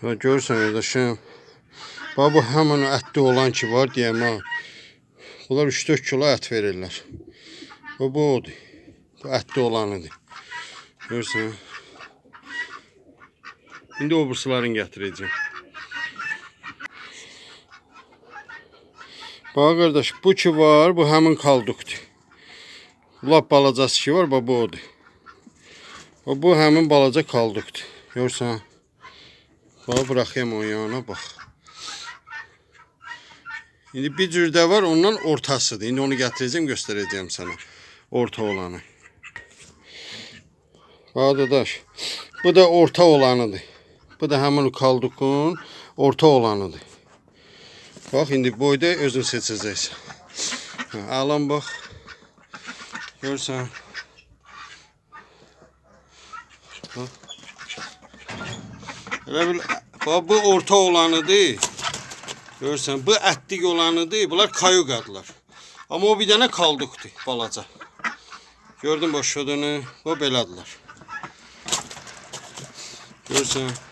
Ha, görürsən qardaşım. Bax bu həmin ətli olan ki var deyəm ha. Bunlar 3-4 kilo ət verirlər. Bu bu odur. Bu ətli olanıdır. Görürsən? İndi o burslarını gətirəcəm. Bax qardaş, bu ki var, bu həmin kaldukdur. Lap balacası ki var, bax bu odur. Bu həmin balaca kaldukdur. Görürsən? Bax bıraxayım onun yanına bax. İndi bir cür də var, ondan ortasıdır. İndi onu gətirəcəm, göstərəcəm sənə. Orta olanı. Bax dadaş. Bu da orta olanıdır. Bu da həmin o kaldukun orta olanıdır. Bax indi boyda özün seçəcəksən. Alan bax. Görsən. Bax. Elə bil bu orta olanıdır. Görsən bu ətlik olanıdır. Bunlar kayuqadlar. Amma o bir dənə kaldukdur balaca. Gördün baş şodunu? O belədirlər. Görsən.